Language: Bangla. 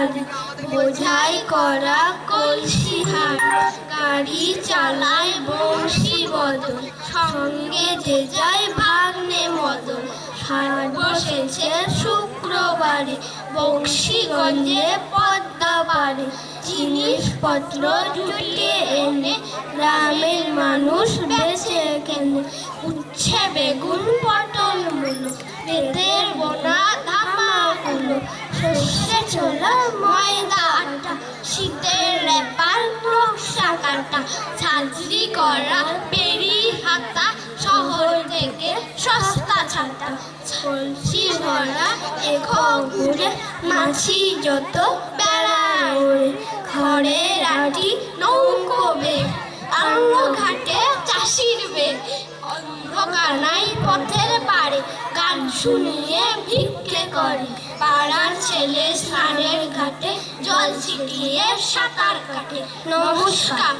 বাড়ি বোঝাই করা কলসি হাট গাড়ি চালায় বংশী বদল, সঙ্গে যে যায় ভাগ্নে মদন বসেছে শুক্রবারে বংশীগঞ্জে পদ্মা জিনিসপত্র জুটিয়ে এনে গ্রামের মানুষ বেঁচে কেনে। উচ্ছে, বেগুন, পটল, মূলো বেতের বোনা ময়দা আটা, শীতের রেপার নকশা কাটা ছাঁচড়ি করা পেরি হাতা, শহর থেকে সস্তা ছাতা কলসি ভরা এখো ঘুরে মাছি যত বেড়া ওড়ে ঘরের আটি নৌকো বেগ আঙ্গ ঘাটে চাষির বেগ শুনিয়ে ভিক্ষে করে। পাড়ার ছেলে স্নানের ঘাটে জল ছিটিয়ে সাঁতার কাটে। নমস্কার।